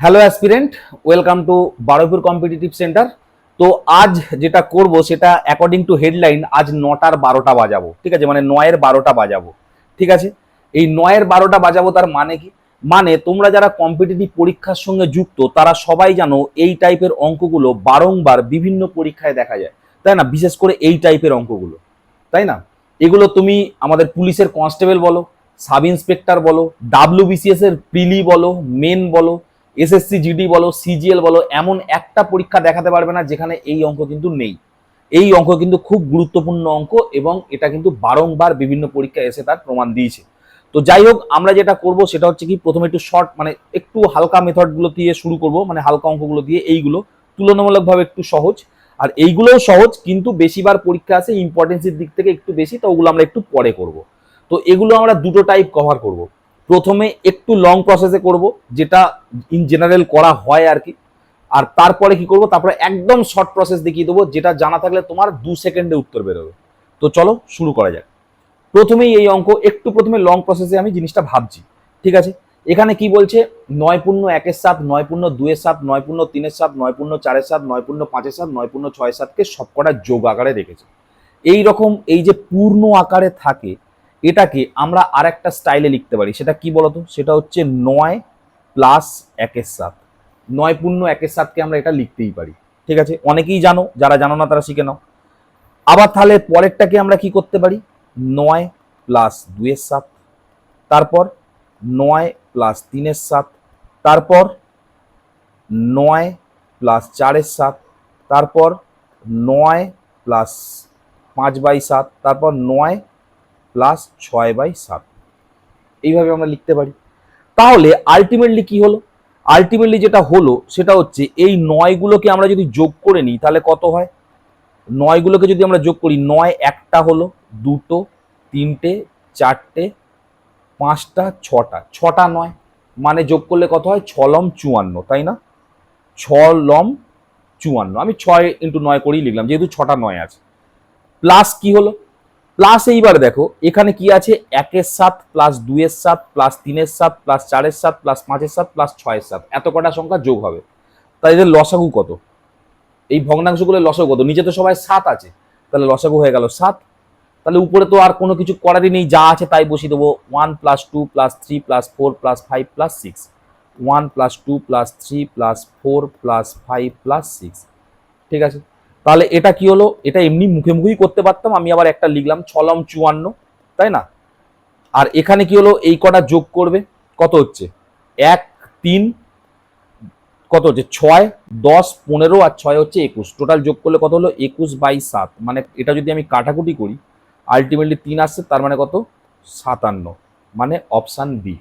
Hello aspirant welcome to Baropur competitive centre তো আজ যেটা করব সেটা অ্যাকর্ডিং টু হেডলাইন আজ নটার বারোটা বাজাবো। ঠিক আছে? মানে নয়ের বারোটা বাজাবো। ঠিক আছে? এই নয়ের বারোটা বাজাবো তার মানে কি? মানে তোমরা যারা কম্পিটিটিভ পরীক্ষার সঙ্গে যুক্ত, তারা সবাই জানো এই টাইপের অঙ্কগুলো বারংবার বিভিন্ন পরীক্ষায় দেখা যায়। তাই না? বিশেষ করে এই টাইপের অঙ্কগুলো। তাই না? এগুলো তুমি আমাদের পুলিশের কনস্টেবল বলো সাব ইন্সপেক্টর বলো ডাব্লিউবিসিএস এর প্রিলি বলো মেন বলো এসএসসি জিডি বলো সিজিএল বলো, এমন একটা পরীক্ষা দেখাতে পারবে না যেখানে এই অঙ্ক কিন্তু নেই। এই অঙ্ক কিন্তু খুব গুরুত্বপূর্ণ অঙ্ক এবং এটা কিন্তু বারংবার বিভিন্ন পরীক্ষায় এসে তার প্রমাণ দিয়েছে। তো যাই হোক, আমরা যেটা করব সেটা হচ্ছে কি, প্রথমে একটু শর্ট মানে একটু হালকা মেথডগুলো দিয়ে শুরু করব মানে হালকা অঙ্কগুলো দিয়ে এইগুলো। তুলনামূলকভাবে একটু সহজ। আর এইগুলোও সহজ, কিন্তু বেশিবার পরীক্ষা আছে ইম্পর্টেন্সের দিক থেকে একটু বেশি, তো ওগুলো আমরা একটু পরে করব। তো এগুলো আমরা দুটো টাইপ কভার করব। প্রথমে একটু লং প্রসেসে করব, যেটা ইন জেনারেল করা হয় আর কি। আর তারপরে কি করব, তারপরে একদম শর্ট প্রসেস দেখিয়ে দেবো, যেটা জানা থাকলে তোমার দু সেকেন্ডে উত্তর বেরোবে। তো চলো শুরু করা যাক। প্রথমেই এই অঙ্ক, একটু প্রথমে লং প্রসেসে আমি জিনিসটা ভাবছি, ঠিক আছে? এখানে কি বলছে, নয় পূর্ণ একের সাত নয় পূর্ণ দুয়ের সাত নয় পূর্ণ তিনের সাত নয় পূর্ণ চারের সাত নয় পূর্ণ পাঁচের সাত নয় পূর্ণ ছয় সাতকে সবকটা যোগ আকারে রেখেছে। এই রকম এই যে পূর্ণ আকারে থাকে এটাকে আমরা আর একটা স্টাইলে লিখতে পারি। সেটা কি বলতো? সেটা হচ্ছে নয় প্লাস একের সাত। নয় পূর্ণ একের সাতকে আমরা এটা লিখতেই পারি। ঠিক আছে? অনেকেই জানো, যারা জানো না, তারা শিখে নাও। আবার তাহলে পরেরটাকে আমরা কি করতে পারি? নয় প্লাস দুয়ের সাত। তারপর নয় প্লাস তিনের সাত। তারপর নয় প্লাস চারের সাত। তারপর নয় প্লাস পাঁচ বাই সাত। তারপর নয় প্লাস ছয় বাই সাত। এইভাবে আমরা লিখতে পারি। তাহলে আলটিমেটলি কি হলো? আলটিমেটলি যেটা হলো, সেটা হচ্ছে এই নয়গুলোকে আমরা যদি যোগ করে নিই, তাহলে কত হয়? নয়গুলোকে যদি আমরা যোগ করি, নয় একটা হলো দুটো, তিনটে, চারটে, পাঁচটা, ছটা। ছটা নয়। মানে যোগ করলে কত হয়? ছলম চুয়ান্ন, তাই না? ছলম চুয়ান্ন। আমি ছয় ইন্টু নয় করেই লিখলাম, যেহেতু ছটা নয় আছে। প্লাস কি হলো? প্লাস এইবার দেখো, এখানে কি আছে? একের সাত প্লাস দুইয়ের সাত প্লাস তিনের সাত প্লাস চারের সাত প্লাস পাঁচের সাত প্লাস ছয়ের সাত। এত কটা সংখ্যা যোগ হবে। তাই এদের লসাগু কত? এই ভগ্নাংশগুলোর লসাগু কত? নিচে তো সবাই সাত আছে। তাহলে লসাগু হয়ে গেল সাত। তাহলে উপরে তো আর কোনো কিছু করারই নেই, যা আছে তাই বসিয়ে দেবো। One plus two plus three plus four plus five plus six one plus two plus three plus four plus five plus six ঠিক আছে? তাহলে এটা কি হলো? এটা এমনি মুখে মুখেই করতে পারতাম, আমি আবার একটা লিখলাম ছলম চুয়ান্ন, তাই না? আর এখানে কি হলো? এই কটা যোগ করবে, কত হচ্ছে? এক, তিন, কত হচ্ছে? ছয়, দশ, পনেরো আর ছয় হচ্ছে একুশ। টোটাল যোগ করলে কত হলো? একুশ বাই সাত। মানে এটা যদি আমি কাটাকুটি করি আলটিমেটলি তিন আসছে, তার মানে কত? সাতান্ন। মানে অপশান বি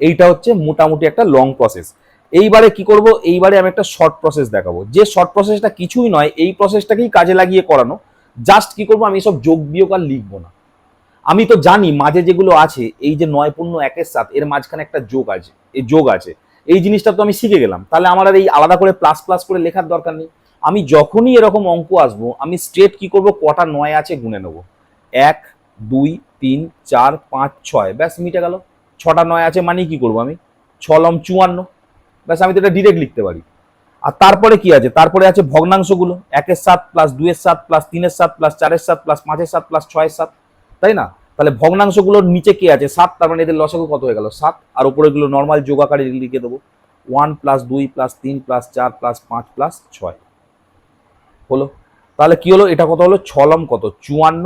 এইটা হচ্ছে মোটামুটি একটা লং প্রসেস এইবারে কি করব? এইবারে আমি একটা শর্ট প্রসেস দেখাবো। যে শর্ট প্রসেসটা কিছুই নয়, এই প্রসেসটাকেই কাজে লাগিয়ে করানো। জাস্ট কি করব? আমি সব যোগ বিয়োগ আর লিখব না। আমি তো জানি মাঝে যেগুলো আছে, এই যে নয় পূর্ণ একের সাত, এর মাঝখানে একটা যোগ আছে এই যোগ আছে। এই জিনিসটা তো আমি শিখে গেলাম। তাহলে আমার আর এই আলাদা করে প্লাস প্লাস করে লেখার দরকার নেই। আমি যখনই এরকম অঙ্ক আসব, আমি স্ট্রেট কি করব? কটা নয় আছে গুনে নেব। এক, দুই, তিন, চার, পাঁচ, ছয়। ব্যাস মিটে গেল। ছটা নয় আছে মানে কি করব আমি? ছলম চুয়ান্ন। ব্যাস, আমি তো এটা ডিরেক্ট লিখতে পারি। আর তারপরে কি আছে? তারপরে আছে ভগ্নাংশগুলো। একের সাত প্লাস দুইয়ের সাত প্লাস তিনের সাত প্লাস চারের সাত প্লাস পাঁচের সাত প্লাস ছয়ের সাত। তাই না? তাহলে ভগ্নাংশগুলোর নিচে কি আছে? সাত, তার মানে এদের লসাগু কত হয়ে গেল? সাত। আর উপরেগুলো নর্মাল যোগ আকারে লিখে দেবো। ওয়ান প্লাস দুই প্লাস তিন প্লাস চার প্লাস পাঁচ প্লাস ছয়। হলো? তাহলে কি হলো? এটা কত হলো? ছলম কত? চুয়ান্ন।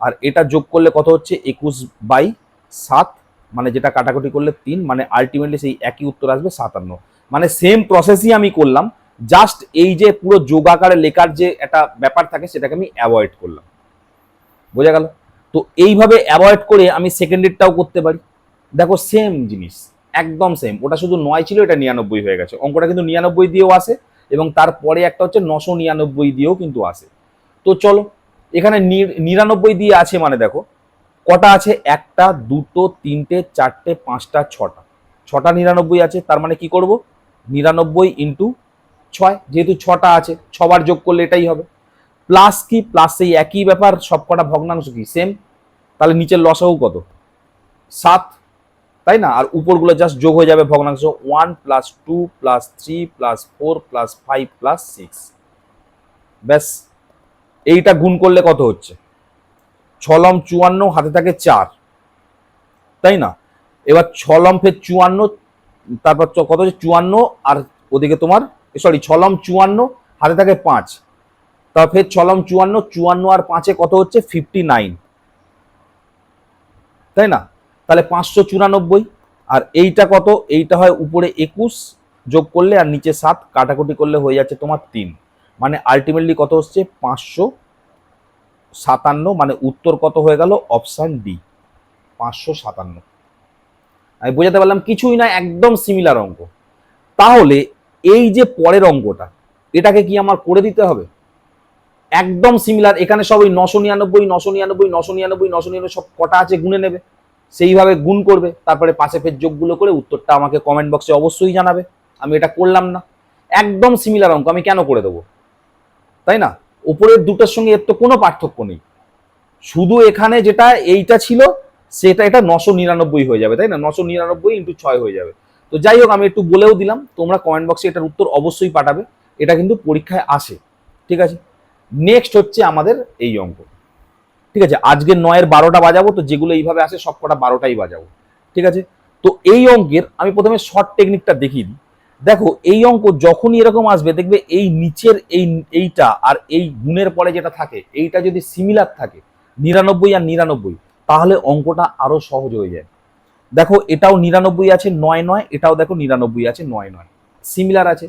আর এটা যোগ করলে কত হচ্ছে? একুশ বাই সাত। মানে যেটা কাটাকুটি করলে তিন। মানে আলটিমেটলি সেই একই উত্তর আসবে সাতান্ন। মানে সেম প্রসেসই আমি করলাম জাস্ট এই যে পুরো যোগাকারে লেখার যে একটা ব্যাপার থাকে সেটাকে আমি অ্যাভয়েড করলাম। বোঝা গেল? তো এইভাবে অ্যাভয়েড করে আমি সেকেন্ডেরটাও করতে পারি। দেখো সেম জিনিস, একদম সেম ওটা শুধু নয় ছিল, এটা নিরানব্বই হয়ে গেছে। অঙ্কটা কিন্তু নিরানব্বই দিয়েও আসে এবং তারপরে একটা হচ্ছে নশো নিরানব্বই দিয়েও কিন্তু আসে। তো চলো, এখানে নির- নিরানব্বই দিয়ে আছে মানে দেখো, কটা আছে? একটা, দুটো, তিনটে, চারটে, পাঁচটা, ছটা। ছটা নিরানব্বই আছে, তার মানে কি করব? নিরানব্বই ইন্টু ছয়, যেহেতু ছটা আছে, ছবার যোগ করলে এটাই হবে। প্লাস কি? প্লাস সেই একই ব্যাপার সব কটা ভগ্নাংশ কি? সেম তাহলে নিচের লসাগু কত? সাত, তাই না? আর উপরগুলো জাস্ট যোগ হয়ে যাবে ভগ্নাংশ one plus two plus three plus four plus five plus six ব্যাস, এইটা গুণ করলে কত হচ্ছে? ছলম চুয়ান্ন, হাতে থাকে চার। তাই না? এবার ছলম ফের চুয়ান্ন তারপর কত হচ্ছে? চুয়ান্ন, আর ওদিকে তোমার সরি ছলম চুয়ান্ন, হাতে থাকে পাঁচ। তারপর ফের ছলম চুয়ান্ন চুয়ান্ন আর পাঁচে কত হচ্ছে? ফিফটি নাইন তাই না? তাহলে পাঁচশো চুরানব্বই, আর এইটা কত? এইটা হয় উপরে একুশ, যোগ করলে আর নিচে সাত, কাটাকুটি করলে হয়ে যাচ্ছে তোমার তিন। মানে আলটিমেটলি কত হচ্ছে? পাঁচশো সাতান্ন মানে উত্তর কত হয়ে গেল? অপশান ডি পাঁচশো সাতান্ন। আমি বোঝাতে পারলাম কিছুই না, একদম সিমিলার অঙ্ক। তাহলে এই যে পরের অঙ্কটা, এটাকে কি আমার করে দিতে হবে? একদম সিমিলার এখানে সব ওই নশো নিরানব্বই নশো নিরানব্বই নশো নিরানব্বই নশো নিরানব্বই, সব কটা আছে, গুনে নেবে। সেইভাবে গুণ করবে, তারপরে পাশে ফের যোগগুলো করে উত্তরটা আমাকে কমেন্ট বক্সে অবশ্যই জানাবে। আমি এটা করলাম না। একদম সিমিলার অঙ্ক, আমি কেন করে দেবো? তাই না? উপরের দুটোর সঙ্গে এর তো কোনো পার্থক্য নেই। শুধু এখানে যেটা, এইটা ছিল সেটা এটা নশো নিরানব্বই হয়ে যাবে, তাই না? নশো নিরানব্বই ইন্টু ছয় হয়ে যাবে। তো যাই হোক, আমি একটু বলেও দিলাম, তোমরা কমেন্ট বক্সে এটার উত্তর অবশ্যই পাঠাবে। এটা কিন্তু পরীক্ষায় আসে, ঠিক আছে? নেক্সট হচ্ছে আমাদের এই অঙ্ক, ঠিক আছে? আজকে নয়ের বারোটা বাজাবো, তো যেগুলো এইভাবে আসে সব কটা বারোটাই বাজাবো, ঠিক আছে? তো এই অঙ্কের আমি প্রথমে শর্ট টেকনিকটা দেখিয়ে দিই। দেখো, এই অঙ্ক যখনই এরকম আসবে, দেখবে এই নিচের এই, এইটা আর এই গুণের পরে যেটা থাকে, এইটা যদি সিমিলার থাকে, নিরানব্বই আর নিরানব্বই তাহলে অঙ্কটা আরও সহজ হয়ে যায়। দেখো, এটাও নিরানব্বই আছে, নয় নয়, এটাও দেখো নিরানব্বই আছে, নয় নয়। সিমিলার আছে।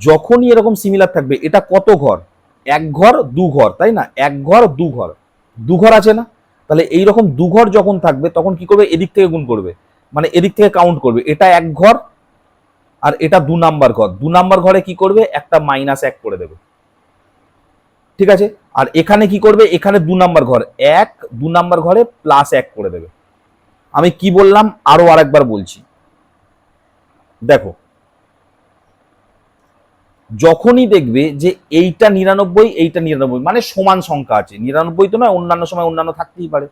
যখনই এরকম সিমিলার থাকবে, এটা কত ঘর? এক ঘর, দু ঘর, তাই না? এক ঘর, দু ঘর। দু ঘর আছে না? তাহলে এই রকম দু ঘর যখন থাকবে, তখন কি করবে? এদিক থেকে গুণ করবে। মানে এদিক থেকে কাউন্ট করবে। এটা এক ঘর আর এটা দু নাম্বার ঘর। দু নাম্বার ঘরে কি করবে? একটা মাইনাস এক করে দেবে। ঠিক আছে? আর এখানে কি করবে? এখানে দু নাম্বার ঘর। এক, দু নাম্বার ঘরে প্লাস এক করে দেবে। আমি কি বললাম? আরও আরেকবার বলছি। দেখো, যখনই দেখবে যে এইটা নিরানব্বই এইটা নিরানব্বই মানে সমান সংখ্যা আছে। নিরানব্বই তো নয়, অন্যান্য সময় অন্যান্য থাকতেই পারে।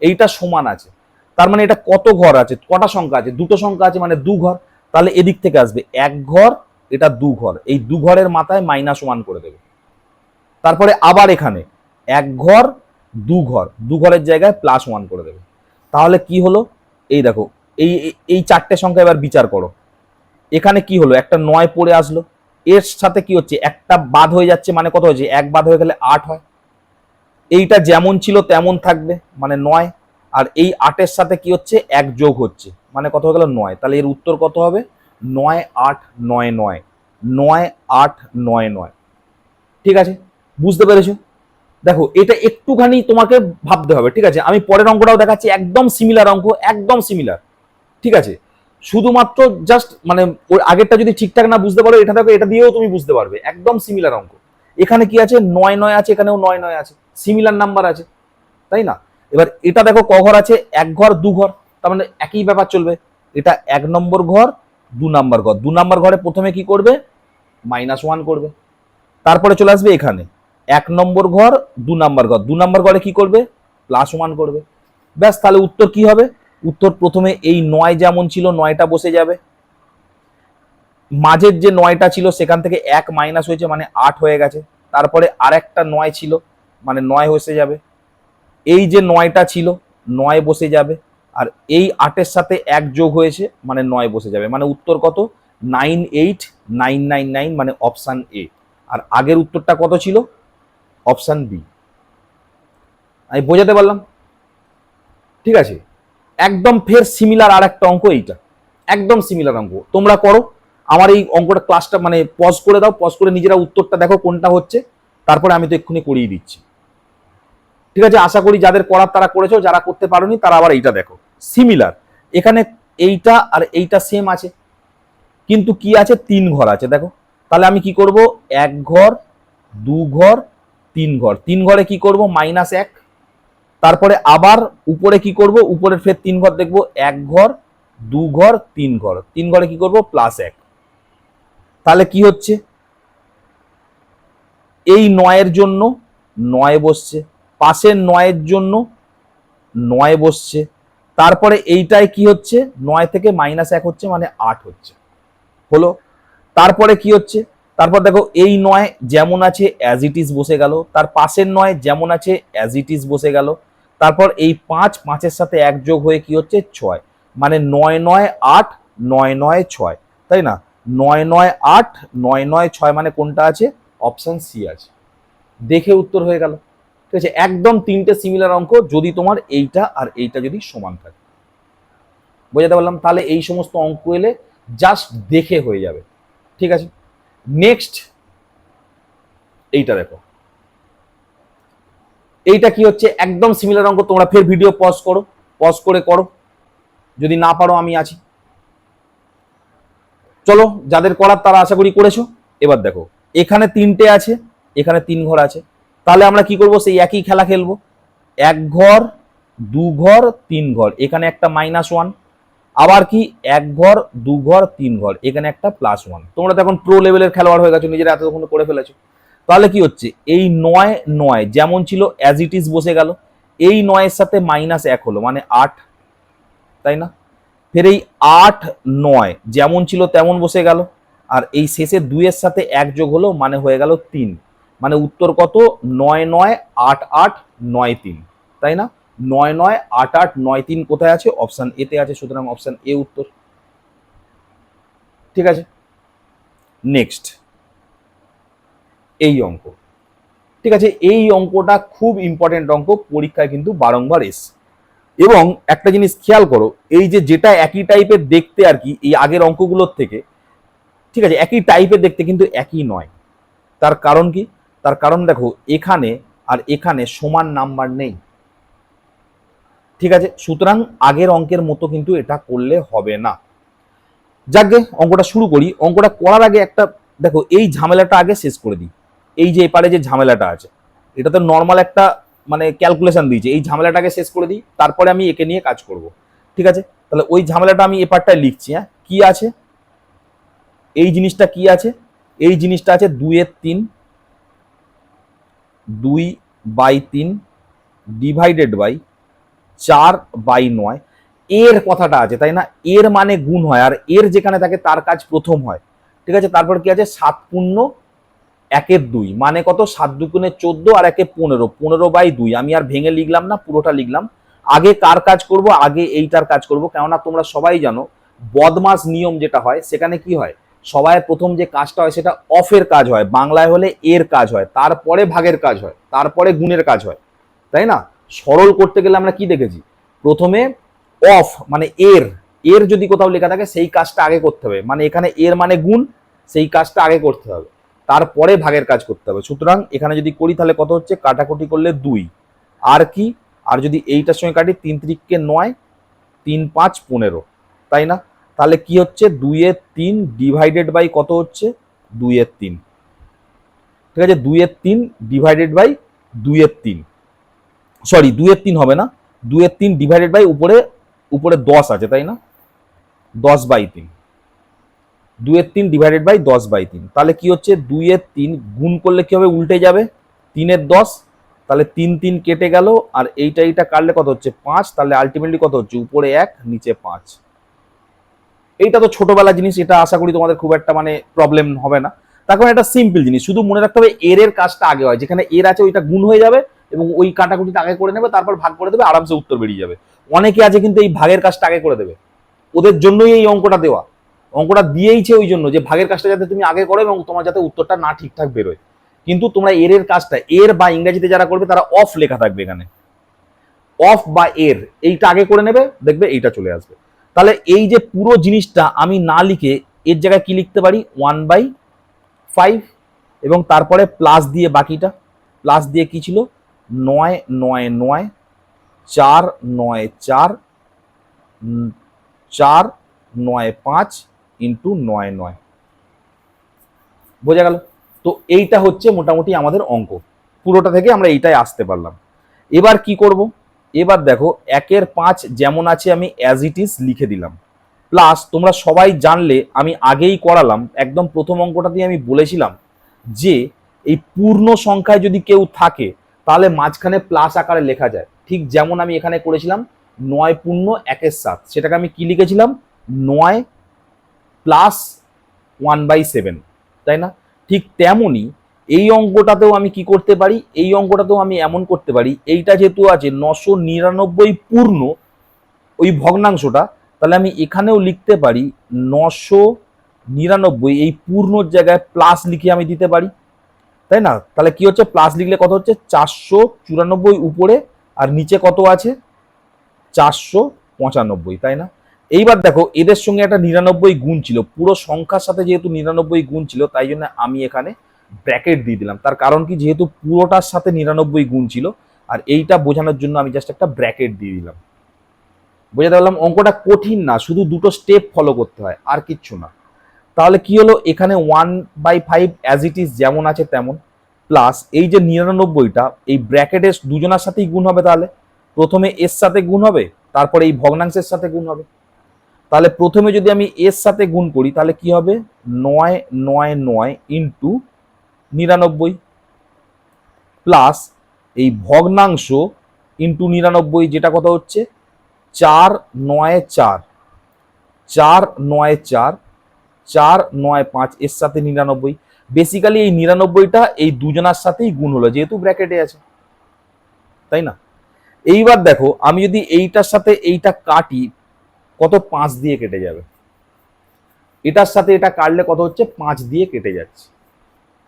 এইটা সমান আছে। তার মানে এটা কত ঘর আছে? কটা সংখ্যা আছে? দুটো সংখ্যা আছে মানে দু ঘর। তাহলে এদিক থেকে আসবে। এক ঘর, এটা দু ঘর। এই দু ঘরের মাথায় মাইনাস ওয়ান করে দেবে। তারপরে আবার এখানে এক ঘর, দু ঘর, দু ঘরের জায়গায় প্লাস ওয়ান করে দেবে। তাহলে কি হলো? এই দেখো, এই, এই- চারটে সংখ্যা এবার বিচার করো। এখানে কি হলো? একটা নয় পড়ে আসলো। এর সাথে কি হচ্ছে? একটা বাদ হয়ে যাচ্ছে মানে কত হয়েছে? এক বাদ হয়ে গেলে আট হয়। এইটা যেমন ছিল তেমন থাকবে মানে নয়। আর এই আটের সাথে কি হচ্ছে? এক যোগ হচ্ছে। মানে কত হয়ে গেল? নয়। তাহলে এর উত্তর কত হবে? নয় আট নয় নয়। নয় আট নয় নয়। ঠিক আছে? বুঝতে পেরেছ? দেখো, এটা একটুখানি তোমাকে ভাবতে হবে, ঠিক আছে? আমি পরের অঙ্কটাও দেখাচ্ছি, একদম সিমিলার অঙ্ক, একদম সিমিলার ঠিক আছে? শুধুমাত্র জাস্ট মানে ওই আগেরটা যদি ঠিকঠাক না বুঝতে পারো, এটা দেখো, এটা দিয়েও তুমি বুঝতে পারবে, একদম সিমিলার অঙ্ক। এখানে কি আছে? নয় নয় আছে, এখানেও নয় নয় আছে সিমিলার নাম্বার আছে, তাই না? এবার এটা দেখো ক ঘর আছে? এক ঘর, দু ঘর, তার মানে একই ব্যাপার চলবে। এটা এক নম্বর ঘর, দু নম্বর ঘর। দু নম্বর ঘরে প্রথমে কি করবে? মাইনাস ওয়ান করবে। তারপরে চলে আসবে এখানে। এক নম্বর ঘর, দু নম্বর ঘর। দু নম্বর ঘরে কি করবে? প্লাস ওয়ান করবে। ব্যাস, তাহলে উত্তর কি হবে? উত্তর প্রথমে এই নয় যেমন ছিল, নয়টা বসে যাবে। মাঝের যে নয়টা ছিল, সেখান থেকে এক মাইনাস হয়েছে মানে আট হয়ে গেছে। তারপরে আর একটা নয় ছিল মানে নয় বসে যাবে। এই যে নয়টা ছিল, নয় বসে যাবে। আর এই আটের সাথে এক যোগ হয়েছে মানে নয় বসে যাবে। মানে উত্তর কত? Nine eight nine nine nine মানে অপশান এ আর আগের উত্তরটা কত ছিল? Option B. আমি বোঝাতে পারলাম? ঠিক আছে। একদম ফের সিমিলার আর একটা অঙ্ক এইটা। একদম সিমিলার অঙ্ক। তোমরা করো। আমার এই অঙ্কটা ক্লাসটা মানে পজ করে দাও। পজ করে নিজেরা উত্তরটা দেখো কোনটা হচ্ছে। তারপরে আমি তো এক্ষুনি করিয়ে দিচ্ছি। ঠিক আছে? আশা করি যাদের করার তারা করেছ, যারা করতে পারোনি, তারা আবার এইটা দেখো। সিমিলার এখানে এইটা আর এইটা সেম আছে। কিন্তু কি আছে? তিন ঘর আছে। দেখো। তাহলে আমি কি করব? এক ঘর, দু ঘর তিন ঘর। তিন ঘরে কি করব? মাইনাস এক। তারপরে আবার উপরে কি করব? উপরের ফের তিন ঘর দেখব। এক ঘর, দু ঘর, তিন ঘর। তিন ঘরে কি করব? প্লাস এক। তাহলে কি হচ্ছে? এই নয়ের জন্য নয় বসছে। পাশের নয়ের জন্য নয় বসছে। তারপরে এইটায় কি হচ্ছে? নয় থেকে মাইনাস এক হচ্ছে মানে আট হচ্ছে। হলো? তারপরে কি হচ্ছে? তারপর দেখো, এই নয় যেমন আছে অ্যাজ ইট ইজ বসে গেল, তার পাশের নয় যেমন আছে অ্যাজ ইট ইজ বসে গেল। তারপর এই পাঁচ, পাঁচের সাথে এক যোগ হয়ে কি হচ্ছে? ছয়। মানে নয় নয়, আট, নয় নয়, ছয়। তাই না? নয় নয়, আট, নয় নয়, ছয় মানে কোনটা আছে? অপশন সি আছে। দেখে উত্তর হয়ে গেল। ঠিক আছে? একদম তিনটে সিমিলার অঙ্ক, যদি তোমার এইটা আর এইটা যদি সমান থাকে। বোঝাতে পারলাম? তাহলে এই সমস্ত অঙ্ক এলে জাস্ট দেখে হয়ে যাবে। ঠিক আছে? নেক্সট, এইটা দেখো। এইটা কি হচ্ছে? একদম সিমিলার অঙ্ক, তোমরা ফের ভিডিও পজ করো পজ করে করো। যদি না পারো, আমি আছি। চলো, যাদের করার তারা আশা করি করেছ। এবার দেখো, এখানে তিনটে আছে, এখানে তিন ঘর আছে। তাহলে আমরা কি করব? সেই একই খেলা খেলব। এক ঘর, দু ঘর, তিন ঘর। এখানে একটা মাইনাস ওয়ান আবার কি এক ঘর, দু ঘর, তিন ঘর? এখানে একটা প্লাস ওয়ান তোমরা তো এখন প্রো লেভেলের খেলোয়াড় হয়ে গেছো, নিজেরা এতক্ষণ করে ফেলেছো। তাহলে কি হচ্ছে? এই নয় নয় যেমন ছিল অ্যাজ ইট ইজ বসে গেল, এই নয়ের সাথে মাইনাস এক হলো মানে আট, তাই না? ফের এই আট, নয় যেমন ছিল তেমন বসে গেল, আর এই শেষে দুইয়ের সাথে এক যোগ হলো মানে হয়ে গেল তিন। মানে উত্তর কত? নয় নয়, আট আট, নয়, তিন, তাই না? নয় নয় আট আট নয় তিন কোথায় আছে? অপশন এতে আছে, সুতরাং অপশন এ উত্তর। ঠিক আছে? নেক্সট এই অঙ্ক। ঠিক আছে? এই অঙ্কটা খুব ইম্পর্টেন্ট অঙ্ক, পরীক্ষায় কিন্তু বারংবার এসছে। এবং একটা জিনিস খেয়াল করো, এই যে যেটা একই টাইপের দেখতে আর কি, এই আগের অঙ্কগুলোর থেকে, ঠিক আছে? একই টাইপের দেখতে কিন্তু একই নয়। তার কারণ কি? তার কারণ দেখো, এখানে আর এখানে সমান নাম্বার নেই। ঠিক আছে? সুতরাং আগের অঙ্কের মতো কিন্তু এটা করলে হবে না। যাকে অঙ্কটা শুরু করি। অঙ্কটা করার আগে একটা, দেখো, এই ঝামেলাটা আগে শেষ করে দিই। এই যে এপারে যে ঝামেলাটা আছে, এটা তো নর্মাল একটা মানে ক্যালকুলেশন দিয়েছে। এই ঝামেলাটাকে শেষ করে দিই, তারপরে আমি একে নিয়ে কাজ করব। ঠিক আছে? তাহলে ওই ঝামেলাটা আমি এপারটায় লিখছি হ্যাঁ? কি আছে? এই জিনিসটা কি আছে? এই জিনিসটা আছে দুইয়ের তিন, দুই বাই তিন ডিভাইডেড বাই চার বাই নয়। এর কথাটা আছে, তাই না? এর মানে গুণ হয়, আর এর যেখানে থাকে তার কাজ প্রথম হয়। ঠিক আছে? তারপর কি আছে? সাত পূর্ণ একের দুই। মানে কত? সাত দুগুণে চোদ্দ আর একে পনেরো। পনেরো বাই দুই। আমি আর ভেঙে লিখলাম না, পুরোটা লিখলাম। আগে কার কাজ করব? আগে এইটার কাজ করব। কেননা তোমরা সবাই জানো, বদমাস নিয়ম যেটা হয়, সেখানে কি হয়? সবাই প্রথম যে কাজটা হয়, সেটা অফের কাজ হয়। বাংলায় হলে এর কাজ হয়। তারপরে ভাগের কাজ হয়। তারপরে গুণের কাজ হয়। তাই না? সরল করতে গেলে আমরা কি দেখেছি? প্রথমে অফ মানে এর এর যদি কোথাও লেখা থাকে, সেই কাজটা আগে করতে হবে। মানে এখানে এর মানে গুণ, সেই কাজটা আগে করতে হবে। তারপরে ভাগের কাজ করতে হবে। সুতরাং এখানে যদি করি, তাহলে কত হচ্ছে? কাটাকুটি করলে দুই। আর কি? আর যদি এইটার সঙ্গে কাটি, তিন তিরিককে নয়, তিন পাঁচ পনেরো। তাই না? তাহলে কি হচ্ছে? দুইয়ের তিন ডিভাইডেড বাই কত হচ্ছে? দুইয়ের তিন। ঠিক আছে? দুইয়ের তিন ডিভাইডেড বাই দুইয়ের তিন। সরি দুইয়ের তিন হবে না। দুইয়ের তিন ডিভাইডেড বাই উপরে উপরে দশ আছে, তাই না? দশ বাই তিন। দুইয়ের তিন ডিভাইডেড বাই দশ বাই তিন। তাহলে কি হচ্ছে? দুইয়ের তিন গুণ করলে কি হবে? উল্টে যাবে। তিনের দশ, তাহলে তিন তিন কেটে গেল, আর এইটা এইটা কাটলে কত হচ্ছে? পাঁচ, তাহলে আলটিমেটলি কত হচ্ছে? উপরে এক, নিচে পাঁচ। এইটা তো ছোটবেলা জিনিস, এটা আশা করি তোমাদের খুব একটা মানে প্রবলেম হবে না। তার কারণ এটা সিম্পল জিনিস, শুধু মনে রাখতে হবে, এর এর কাজটা আগে হয়। যেখানে এর আছে, ওইটা গুণ হয়ে যাবে। এবং ওই কাটাকুটিটা আগে করে নেবে, তারপর ভাগ করে দেবে, আরামসে উত্তর বেরিয়ে যাবে। অনেকে আছে কিন্তু এই ভাগের কাজটা আগে করে দেবে। ওদের জন্যই এই অঙ্কটা দেওয়া। অঙ্কটা দিয়েইছে ওই জন্য যে ভাগের কাজটা যাতে তুমি আগে করো এবং তোমার যাতে উত্তরটা না ঠিকঠাক বেরোয়। কিন্তু তোমরা এর এর কাজটা, এর বা ইংরেজিতে যারা করবে তারা অফ লেখা থাকবে এখানে। অফ বা এর, এইটা আগে করে নেবে, দেখবে এইটা চলে আসবে। তাহলে এই যে পুরো জিনিসটা আমি না লিখে এর জায়গায় কি লিখতে পারি? ওয়ান বাই ফাইভ এবং তারপরে প্লাস দিয়ে বাকিটা। প্লাস দিয়ে কি ছিল? নয় নয় নয়, চার নয় চার চার নয় পাঁচ ইন্টু নয় নয়। বোঝা গেল? তো এইটা হচ্ছে মোটামুটি আমাদের অঙ্ক। পুরোটা থেকে আমরা এইটাই আসতে পারলাম। এবার কি করব? এবার দেখো, একের পাঁচ যেমন আছে আমি অ্যাজ ইট ইজ লিখে দিলাম। প্লাস তোমরা সবাই জানলে আমি আগেই করালাম, একদম প্রথম অঙ্কটাতেই আমি বলেছিলাম যে এই পূর্ণ সংখ্যায় যদি কেউ থাকে তাহলে মাঝখানে প্লাস আকারে লেখা যায়। ঠিক যেমন আমি এখানে করেছিলাম নয় পূর্ণ একের সাত। সেটাকে আমি কি লিখেছিলাম? নয় প্লাস ওয়ান বাই সেভেন তাই না? ঠিক তেমনই এই অঙ্কটাতেও আমি কি করতে পারি? এই অঙ্কটাতেও আমি এমন করতে পারি। এইটা যেহেতু আছে নশো নিরানব্বই পূর্ণ ওই ভগ্নাংশটা, তাহলে আমি এখানেও লিখতে পারি নশো নিরানব্বই। এই পূর্ণর জায়গায় প্লাস লিখে আমি দিতে পারি। তাই না? তাহলে কি হচ্ছে? প্লাস লিখলে কত হচ্ছে? চারশো চুরানব্বই উপরে, আর নিচে কত আছে? চারশো পঁচানব্বই, তাই না? এইবার দেখো, এদের সঙ্গে একটা নিরানব্বই গুণ ছিল। পুরো সংখ্যার সাথে যেহেতু নিরানব্বই গুণ ছিল, তাই জন্য আমি এখানে ব্র্যাকেট দিয়ে দিলাম। তার কারণ কি? যেহেতু পুরোটার সাথে নিরানব্বই গুণ ছিল, আর এইটা বোঝানোর জন্য আমি জাস্ট একটা ব্র্যাকেট দিয়ে দিলাম। বোঝাতে পারলাম? অঙ্কটা কঠিন না, শুধু দুটো স্টেপ ফলো করতে হয়, আর কিচ্ছু না। তাহলে কি হলো? এখানে one by five as it is যেমন আছে তেমন। প্লাস এই যে নিরানব্বইটা, এই ব্র্যাকেটের দুজনার সাথেই গুণ হবে তাহলে। প্রথমে এর সাথে গুণ হবে, তারপরে এই ভগ্নাংশের সাথে গুণ হবে। তাহলে প্রথমে যদি আমি এর সাথে গুণ করি, তাহলে কি হবে? নয় নয় নয় ইন্টু নিরানব্বই। প্লাস এই ভগ্নাংশ ইন্টু নিরানব্বই যেটা কথা হচ্ছে? চার, নয়, চার। চার, নয়, চার। চার, নয়, পাঁচ, এর সাথে নিরানব্বই। বেসিক্যালি এই নিরানব্বইটা এই দুজনার সাথেই গুণ হলো, যেহেতু ব্র্যাকেটে আছে। তাই না? এইবার দেখো, আমি যদি এইটার সাথে এইটা কাটি, কত পাঁচ দিয়ে কেটে যাবে? এটার সাথে এটা কাটলে কত হচ্ছে? পাঁচ দিয়ে কেটে যাচ্ছে।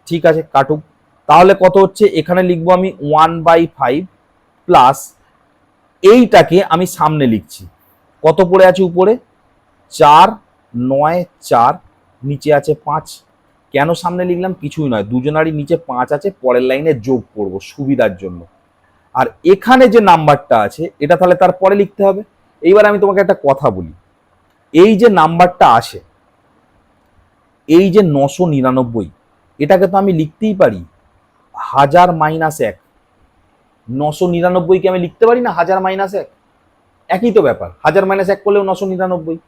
ঠিক আছে, কাটুক। তাহলে কত হচ্ছে? এখানে লিখব আমি ওয়ান বাই ফাইভ প্লাস এইটাকে আমি সামনে লিখছি। কত পড়ে আছে উপরে? চার, নয়, চার নিচে আছে পাঁচ। কেন সামনে লিখলাম? কিছুই নয়। দুজনারই নিচে পাঁচ আছে, পরের লাইনে যোগ করব সুবিধার জন্য। আর এখানে যে নাম্বারটা আছে, এটা তাহলে তার পরে লিখতে হবে। এইবার আমি তোমাকে একটা কথা বলি। এই যে নাম্বারটা আসে, এই যে নশো নিরানব্বই, এটাকে তো আমি লিখতেই পারি। হাজার মাইনাস এক। নশো নিরানব্বইকে আমি লিখতে পারি না হাজার মাইনাস এক? একই তো ব্যাপার। হাজার মাইনাস এক করলেও নশো নিরানব্বই।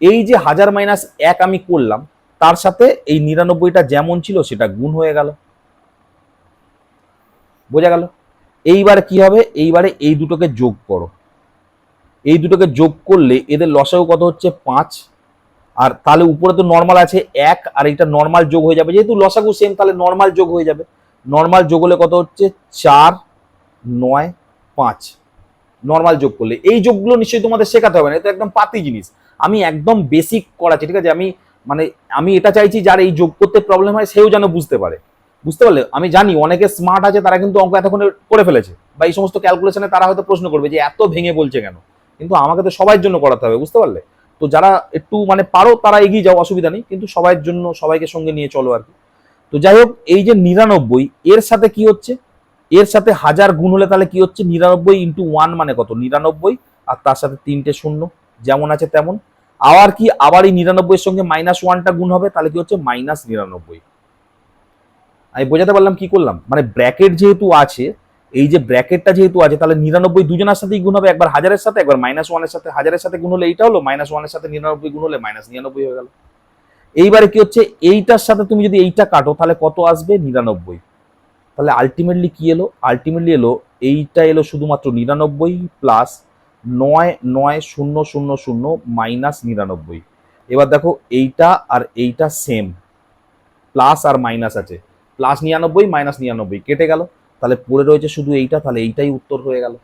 এই যে হাজার মাইনাস এক আমি করলাম, তার সাথে এই নিরানব্বইটা যেমন ছিল সেটা গুণ হয়ে গেল। বোঝা গেল? এইবার কি হবে? এইবারে এই দুটোকে যোগ করো। এই দুটোকে যোগ করলে এদের লসাগু কত হচ্ছে? পাঁচ। আর তাহলে উপরে তো নর্মাল আছে এক, আর এটা নর্মাল যোগ হয়ে যাবে। যেহেতু লসাগু সেম তাহলে নর্মাল যোগ হয়ে যাবে। নর্মাল যোগ হলে কত হচ্ছে? চার, নয়, পাঁচ। নর্মাল যোগ করলে। এই যোগগুলো নিশ্চয়ই তোমাদের শেখাতে হবে না, এটা একদম পাতি জিনিস। আমি একদম বেসিক করাচ্ছি, ঠিক আছে? আমি মানে আমি এটা চাইছি যার এই যোগ করতে প্রবলেম হয়, সেও যেন বুঝতে পারে। বুঝতে পারলে? আমি জানি অনেকে স্মার্ট আছে, তারা কিন্তু অঙ্ক এতক্ষণে করে ফেলেছে। বা এই সমস্ত ক্যালকুলেশনে তারা হয়তো প্রশ্ন করবে যে এত ভেঙে বলছে কেন? কিন্তু আমাকে তো সবার জন্য করাতে হবে, বুঝতে পারলে? তো যারা একটু মানে পারো, তারা এগিয়ে যাও, অসুবিধা নেই। কিন্তু সবার জন্য, সবাইকে সঙ্গে নিয়ে চলো আর কি। তো যাই হোক, এই যে নিরানব্বই, এর সাথে কি হচ্ছে? এর সাথে হাজার গুণ হলে তাহলে কি হচ্ছে? নিরানব্বই ইন্টু ওয়ান মানে কত? নিরানব্বই, আর তার সাথে তিনটে শূন্য। যেমন আছে তেমন। আবার কি আবার এই নিরানব্বইয়ের সঙ্গে মাইনাস ওয়ানটা গুণ হবে, তাহলে কি হচ্ছে? মাইনাস নিরানব্বই। আমি বোঝাতে পারলাম কি করলাম? মানে ব্র্যাকেট যেহেতু আছে, এই যে ব্র্যাকেটটা যেহেতু আছে, তাহলে নিরানব্বই দুজনের সাথেই গুণ হবে, একবার হাজারের সাথে, একবার মাইনাস ওয়ানের সাথে। হাজারের সাথে গুণ হলে এইটা হলো মাইনাস ওয়ানের সাথে নিরানব্বই গুণ হলে মাইনাস নিরানব্বই হয়ে গেল। এইবারে কি হচ্ছে? এইটার সাথে তুমি যদি এইটা কাটো, তাহলে কত আসবে? নিরানব্বই। তাহলে আলটিমেটলি কি এলো? আলটিমেটলি এলো, এইটা এলো শুধুমাত্র নিরানব্বই প্লাস নয় নয়, শূন্য শূন্য শূন্য মাইনাস নিরানব্বই। এবার দেখো এইটা আর এইটা সেম প্লাস আর মাইনাস আছে। প্লাস নিরানব্বই মাইনাস নিরানব্বই। কেটে গেল। তাহলে পড়ে রয়েছে শুধু এইটা, তাহলে এইটাই উত্তর হয়ে গেল।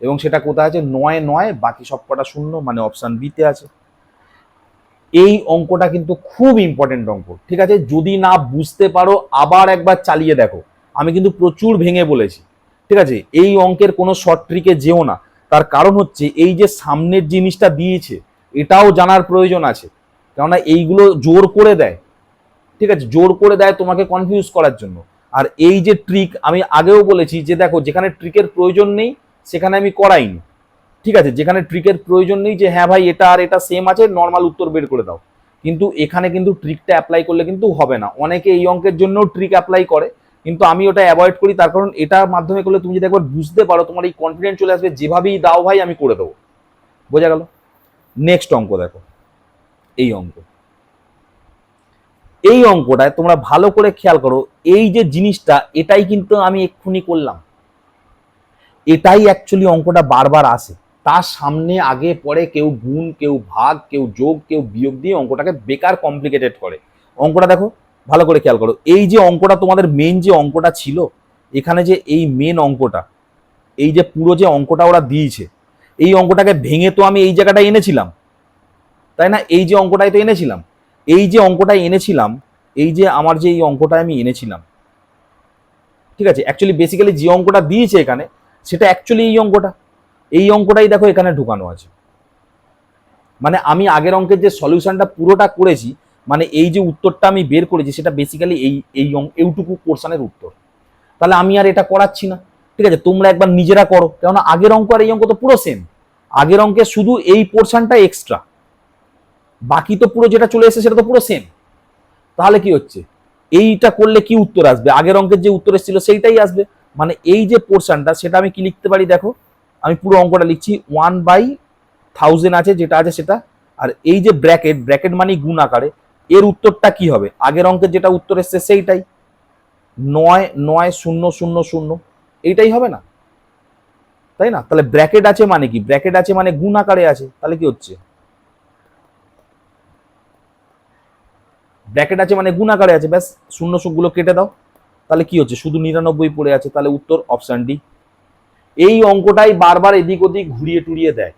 এবং সেটা কোথায় আছে? নয় নয়, বাকি সব কটা শূন্য মানে অপশান বিতে আছে। এই অঙ্কটা কিন্তু খুব ইম্পর্টেন্ট অঙ্ক। ঠিক আছে? যদি না বুঝতে পারো, আবার একবার চালিয়ে দেখো। আমি কিন্তু প্রচুর ভেঙে বলেছি। ঠিক আছে? এই অঙ্কের কোনো শর্ট ট্রিকে যেও না। তার কারণ হচ্ছে এই যে সামনের জিনিসটা দিয়েছে, এটাও জানার প্রয়োজন আছে। কেননা এইগুলো জোর করে দেয়। ঠিক আছে? জোর করে দেয় তোমাকে কনফিউজ করার জন্য। আর এই যে ট্রিক আমি আগেও বলেছি যে দেখো, যেখানে ট্রিকের প্রয়োজন নেই, সেখানে আমি করাইনি। ঠিক আছে? যেখানে ট্রিকের প্রয়োজন নেই যে হ্যাঁ ভাই, এটা আর এটা সেম আছে নর্মাল উত্তর বের করে দাও। কিন্তু এখানে কিন্তু ট্রিকটা অ্যাপ্লাই করলে কিন্তু হবে না। অনেকে এই অঙ্কের জন্য ট্রিক অ্যাপ্লাই করে। কিন্তু আমি ওটা অ্যাভয়েড করি, তার কারণ এটার মাধ্যমে করলে তুমি যদি একবার বুঝতে পারো, তোমার এই কনফিডেন্স চলে আসবে, যেভাবেই দাও ভাই, আমি করে দেবো। বোঝা গেল? নেক্সট অঙ্ক দেখো। এই অঙ্ক। এই অঙ্কটায় তোমরা ভালো করে খেয়াল করো, এই যে জিনিসটা, এটাই কিন্তু আমি এক্ষুনি করলাম। এটাই অ্যাকচুয়ালি অঙ্কটা বারবার আসে। তার সামনে, আগে, পরে কেউ গুণ, কেউ ভাগ, কেউ যোগ, কেউ বিয়োগ দিয়ে অঙ্কটাকে বেকার কমপ্লিকেটেড করে। অঙ্কটা দেখো। ভালো করে খেয়াল করো। এই যে অঙ্কটা, তোমাদের মেন যে অঙ্কটা ছিল, এখানে যে এই মেন অঙ্কটা, এই যে পুরো যে অঙ্কটা ওরা দিয়েছে, এই অঙ্কটাকে ভেঙে তো আমি এই জায়গাটায় এনেছিলাম। তাই না? এই যে অঙ্কটাই তো এনেছিলাম। এই যে অঙ্কটাই এনেছিলাম, এই যে আমার যে এই অঙ্কটা আমি এনেছিলাম। ঠিক আছে? অ্যাকচুয়ালি বেসিক্যালি যে অঙ্কটা দিয়েছে এখানে, সেটা অ্যাকচুয়ালি এই অঙ্কটা। এই অঙ্কটাই দেখো এখানে ঢুকানো আছে। মানে আমি আগের অঙ্কের যে সলিউশনটা পুরোটা করেছি মানে এই যে উত্তরটা আমি বের করেছি, সেটা বেসিক্যালি এই এই এইটুকু পোর্শনের উত্তর। তাহলে আমি আর এটা করাচ্ছি না। ঠিক আছে, তোমরা একবার নিজেরা করো। কেননা আগের অঙ্ক আর এই অঙ্ক তো পুরো সেম আগের অঙ্কে শুধু এই পোর্শনটা এক্সট্রা বাকি তো পুরো যেটা চলে এসেছে, সেটা তো পুরো সেম তাহলে কি হচ্ছে? এইটা করলে কি উত্তর আসবে? আগের অঙ্কের যে উত্তর এসেছিল, সেইটাই আসবে। মানে এই যে পোর্শনটা সেটা আমি কি লিখতে পারি দেখো? আমি পুরো অঙ্কটা লিখছি ওয়ান বাই থাউজেন্ড আছে, যেটা আছে সেটা। আর এই যে ব্র্যাকেট ব্র্যাকেট মানে গুণ আকারে। এর উত্তরটা কি হবে? আগের অঙ্কের যেটা উত্তর এসছে সেইটাই। নয় নয়, শূন্য শূন্য শূন্য। এইটাই হবে না? তাই না? তাহলে ব্র্যাকেট আছে মানে কি? ব্র্যাকেট আছে মানে গুণ আকারে আছে। তাহলে কি হচ্ছে? ব্র্যাকেট আছে মানে গুণ আকারে আছে। ব্যাস, শূন্যগুলো কেটে দাও। তাহলে কি হচ্ছে? শুধু নিরানব্বই পড়ে আছে। তাহলে উত্তর অপশন ডি এই অঙ্কটাই বারবার এদিক ওদিক ঘুরিয়ে টুরিয়ে দেয়।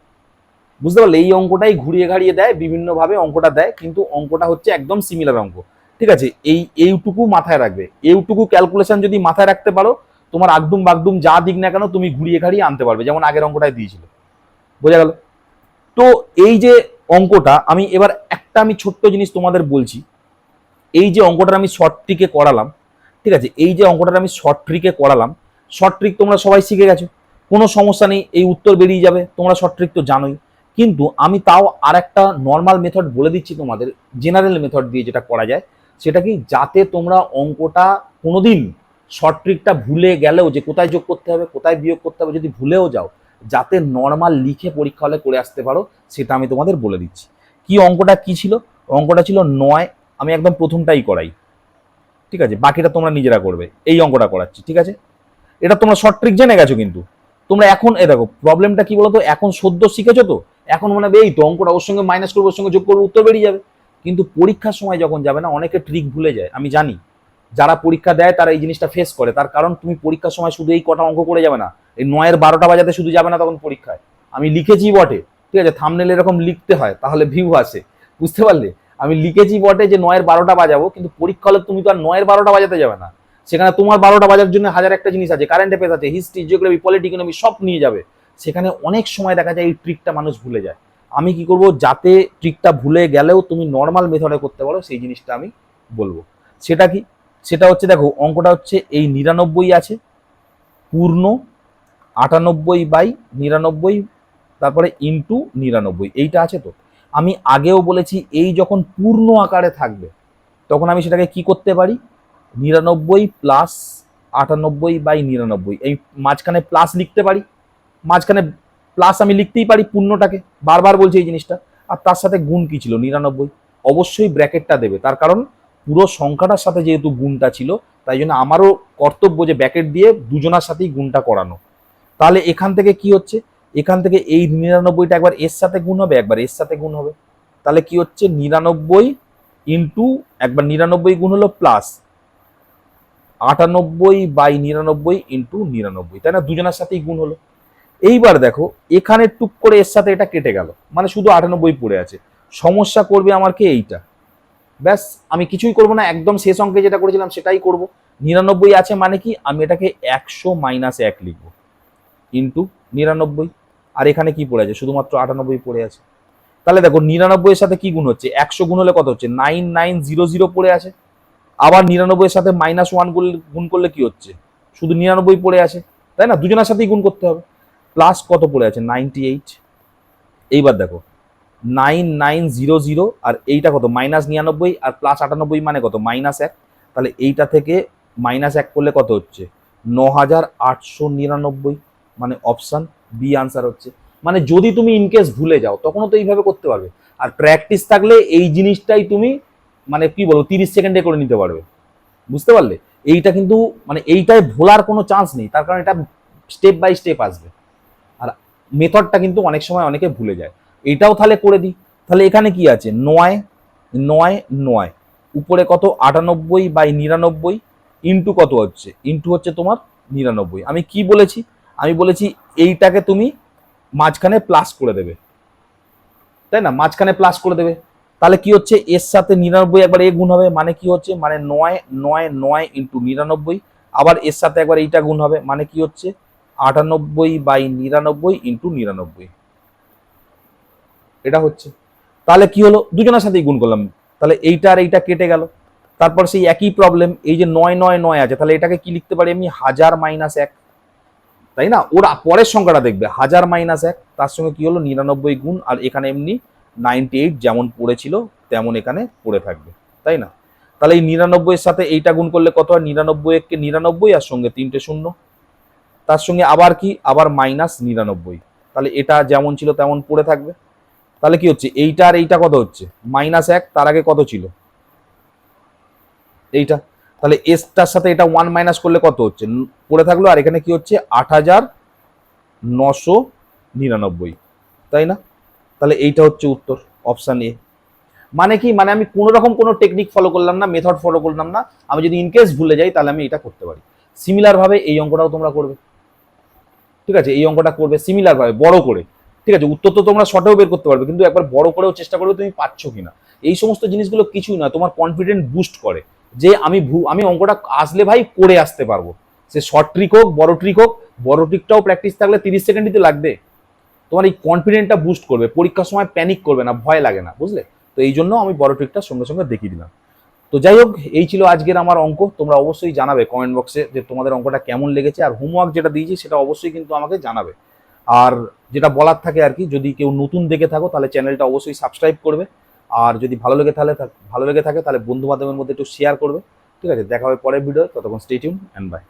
বুঝতে পারলে, এই অঙ্কটাই ঘুরিয়ে ঘাড়িয়ে দেয়, বিভিন্নভাবে অঙ্কটা দেয়, কিন্তু অঙ্কটা হচ্ছে একদম সিমিলার অঙ্ক। ঠিক আছে? এই, এইটুকু মাথায় রাখবে। এইটুকু ক্যালকুলেশন যদি মাথায় রাখতে পারো, তোমার আগদুম বাগদুম যা দিক না কেন তুমি ঘুরিয়ে ঘাড়িয়ে আনতে পারবে, যেমন আগের অঙ্কটায় দিয়েছিল। বোঝা গেল? তো এই যে অঙ্কটা, আমি এবার একটা আমি ছোট্ট জিনিস তোমাদের বলছি। এই যে অঙ্কটা আমি শর্ট ট্রিকে করালাম, ঠিক আছে? এই যে অঙ্কটা আমি শর্ট ট্রিকে করালাম শর্ট ট্রিক তোমরা সবাই শিখে গেছো। কোনো সমস্যা নেই, এই উত্তর বেরিয়ে যাবে। তোমরা শর্ট ট্রিক তো জানোই। কিন্তু আমি তাও আর একটা নর্মাল মেথড বলে দিচ্ছি তোমাদের জেনারেল মেথড দিয়ে যেটা করা যায়, সেটা কি যাতে তোমরা অঙ্কটা কোনোদিন শর্ট ট্রিকটা ভুলে গেলেও যে কোথায় যোগ করতে হবে, কোথায় বিয়োগ করতে হবে যদি ভুলেও যাও, যাতে নর্মাল লিখে পরীক্ষা হলে করে আসতে পারো, সেটা আমি তোমাদের বলে দিচ্ছি। কি অঙ্কটা কি ছিল? অঙ্কটা ছিল নয়, আমি একদম প্রথমটাই করাই। ঠিক আছে? বাকিটা তোমরা নিজেরা করবে। এই অঙ্কটা করাচ্ছি, ঠিক আছে? এটা তোমরা শর্ট ট্রিক জেনে গেছো কিন্তু। তোমরা এখন, এ দেখো প্রবলেমটা কি বলতো? এখন সদ্য শিখেছো তো? এখন মনে হবে, এই তো অঙ্কটা ওর সঙ্গে মাইনাস করব, ওর সঙ্গে যোগ করব, উত্তর বেরিয়ে যাবে। কিন্তু পরীক্ষার সময় যখন যাবে না, অনেকে ট্রিক ভুলে যায়, আমি জানি। যারা পরীক্ষা দেয়, তারা এই জিনিসটা ফেস করে। তার কারণ, তুমি পরীক্ষার সময় শুধু এই কটা অঙ্ক করে যাবে না। এই নয়ের বারোটা বাজাতে শুধু যাবে না তখন পরীক্ষায়। আমি লিখেছি বটে, ঠিক আছে? থামনেল এরকম লিখতে হয়, তাহলে ভিউ আসে। বুঝতে পারলে? আমি লিখেছি বটে যে নয়ের বারোটা বাজাবো, কিন্তু পরীক্ষা হলে তুমি তো আর নয়ের বারোটা বাজাতে যাবে না। সেখানে তোমার বারোটা বাজার জন্য হাজার একটা জিনিস আছে কারেন্ট অ্যাফেয়ার্স আছে হিস্ট্রি জিওগ্রাফি পলিটি ইকোনমি সব নিয়ে যাবে। সেখানে অনেক সময় দেখা যায় এই ট্রিকটা মানুষ ভুলে যায়। আমি কি করব? যাতে ট্রিকটা ভুলে গেলেও তুমি নর্মাল মেথডে করতে পারো, সেই জিনিসটা আমি বলব। সেটা কি? সেটা হচ্ছে দেখো, অঙ্কটা হচ্ছে এই নিরানব্বই আছে, পূর্ণ আটানব্বই বাই নিরানব্বই, তারপরে ইন্টু নিরানব্বই, এইটা আছে তো। আমি আগেও বলেছি, এই যখন পূর্ণ আকারে থাকবে, তখন আমি সেটাকে কি করতে পারি? নিরানব্বই প্লাস আটানব্বই বাই নিরানব্বই, এই মাঝখানে প্লাস লিখতে পারি। মাঝখানে প্লাস আমি লিখতেই পারি পূর্ণটাকে, বারবার বলছি এই জিনিসটা। আর তার সাথে গুণ কি ছিল? নিরানব্বই। অবশ্যই ব্র্যাকেটটা দেবে। তার কারণ পুরো সংখ্যাটার সাথে যেহেতু গুণটা ছিল, তাই জন্য আমারও কর্তব্য যে ব্র্যাকেট দিয়ে দুজনার সাথেই গুণটা করানো। তাহলে এখান থেকে কি হচ্ছে? এখান থেকে এই নিরানব্বইটা একবার এর সাথে গুণ হবে, একবার এর সাথে গুণ হবে। তাহলে কি হচ্ছে? নিরানব্বই ইন্টু একবার নিরানব্বই গুণ হলো প্লাস আটানব্বই বাই নিরানব্বই ইন্টু নিরানব্বই। তাই না? দুজনের সাথেই গুণ হলো। এইবার দেখো, এখানে টুক করে এর সাথে এটা কেটে গেল। মানে শুধু আটানব্বই পড়ে আছে। সমস্যা করবে আমার কি এইটা? ব্যাস, আমি কিছুই করব না, একদম শেষ অঙ্কে যেটা করেছিলাম সেটাই করব। নিরানব্বই আছে মানে কি, আমি এটাকে একশো মাইনাস এক লিখব। ইন্টু নিরানব্বই। আর এখানে কি পড়ে আছে? শুধুমাত্র আটানব্বই পড়ে আছে। তাহলে দেখো, নিরানব্বইয়ের সাথে কি গুণ হচ্ছে? একশো গুণ হলে কত হচ্ছে? নাইন নাইন জিরো জিরো পড়ে আছে। আবার নিরানব্বইয়ের সাথে মাইনাস ওয়ান গুণ করলে কি হচ্ছে? শুধু নিরানব্বই পড়ে আছে। তাই না? দুজনের সাথেই গুণ করতে হবে। প্লাস কত পড়ে আছে? নাইনটি এইট এইবার দেখো নাইন নাইন জিরো জিরো আর এইটা কত? মাইনাস নিরানব্বই আর প্লাস আটানব্বই মানে কত? মাইনাস এক। তাহলে এইটা থেকে মাইনাস এক করলে কত হচ্ছে? ন হাজার আটশো নিরানব্বই। মানে অপশান বি আনসার হচ্ছে। মানে যদি তুমি ইনকেস ভুলে যাও, তখনও তো এইভাবে করতে পারবে। আর প্র্যাকটিস থাকলে এই জিনিসটাই তুমি মানে কি বলব, তিরিশ সেকেন্ডে করে নিতে পারবে। বুঝতে পারলে? এইটা কিন্তু মানে এইটাই ভোলার কোনো চান্স নেই। তার কারণ এটা স্টেপ বাই স্টেপ আসবে। মেথডটা কিন্তু অনেক সময় অনেকে ভুলে যায়। এটাও তাহলে করে দিই। তাহলে এখানে কি আছে? নয় নয় নয়। উপরে কত? আটানব্বই বাই নিরানব্বই ইন্টু কত হচ্ছে? ইন্টু হচ্ছে তোমার নিরানব্বই। আমি কি বলেছি? আমি বলেছি এইটাকে তুমি মাঝখানে প্লাস করে দেবে। তাই না? মাঝখানে প্লাস করে দেবে। তাহলে কি হচ্ছে? এর সাথে নিরানব্বই একবার এ গুণ হবে। মানে কি হচ্ছে? মানে নয় নয় নয় ইন্টু নিরানব্বই। আবার এর সাথে একবার এইটা গুণ হবে। মানে কি হচ্ছে? আটানব্বই বাই নিরানব্বই ইন্টু নিরানব্বই। এটা হচ্ছে। তাহলে কি হলো? দুজনের সাথেই গুণ করলাম। তাহলে এইটা আর এইটা কেটে গেল। তারপর সেই একই প্রবলেম এই যে নয় নয় নয় আছে, তাহলে এটাকে কি লিখতে পারি আমি? হাজার মাইনাস এক। তাই না? ওরা পরের সংখ্যাটা দেখবে। হাজার মাইনাস এক, তার সঙ্গে কি হলো? নিরানব্বই গুণ, আর এখানে এমনি নাইনটি এইট যেমন পড়েছিল, তেমন এখানে পড়ে থাকবে। তাই না? তাহলে এই নিরানব্বইয়ের সাথে এইটা গুণ করলে কত হয়? নিরানব্বই এককে নিরানব্বই আর সঙ্গে তিনটে শূন্য। তার সঙ্গে আবার কি? আবার মাইনাস নিরানব্বই। তাহলে এটা যেমন ছিল তেমন পড়ে থাকবে। তাহলে কি হচ্ছে? এইটা আর এইটা কত হচ্ছে? মাইনাস এক, তার আগে কত ছিল? এইটা। তাহলে এসটার সাথে এটা ওয়ান মাইনাস করলে কত হচ্ছে? পড়ে থাকল আর এখানে কি হচ্ছে? আট হাজার নশো নিরানব্বই। তাই না? তাহলে এইটা হচ্ছে উত্তর অপশান এ মানে কি? মানে আমি কোনো রকম কোনো টেকনিক ফলো করলাম না মেথড ফলো করলাম না। আমি যদি ইনকেস ভুলে যাই, তাহলে আমি এটা করতে পারি। সিমিলারভাবে এই অঙ্কটাও তোমরা করবে। ঠিক আছে, এই অঙ্কটা করবে সিমিলার ভাবে, বড় করে। ঠিক আছে, উত্তর তো তোমরা শর্টেও বের করতে পারবে, কিন্তু একবার বড় করেও চেষ্টা করবে তুমি পাচ্ছ কিনা। এই সমস্ত জিনিসগুলো কিছুই না তোমার কনফিডেন্ট বুস্ট করে যে আমি ভু- আমি অঙ্কটা আসলে ভাই করে আসতে পারব। সে শর্ট ট্রিক হোক, বড় ট্রিক হোক, বড় ট্রিকটাও প্র্যাকটিস থাকলে তিরিশ সেকেন্ডই তো লাগবে। তোমার এই কনফিডেন্টটা বুস্ট করবে, পরীক্ষার সময় প্যানিক করবে না, ভয় লাগে না, বুঝলে? তো এই জন্য আমি বড় ট্রিকটা সঙ্গে সঙ্গে দেখিয়ে দিলাম। তো যাই হোক, এই ছিল আজকের আমার অঙ্ক। তোমরা অবশ্যই জানাবে কমেন্ট বক্সে যে তোমাদের অঙ্কটা কেমন লেগেছে, আর হোমওয়ার্ক যেটা দিয়েছি সেটা অবশ্যই কিন্তু আমাকে জানাবে। আর যেটা বলার থাকে আর কি, যদি কেউ নতুন দেখে থাকো, তাহলে চ্যানেলটা অবশ্যই সাবস্ক্রাইব করবে। আর যদি ভালো লেগে তাহলে ভালো লেগে থাকে, তাহলে বন্ধু বান্ধবের মধ্যে একটু শেয়ার করবে। ঠিক আছে, দেখা হবে পরের ভিডিও ততক্ষণ স্টেটিউন অ্যান্ড বাই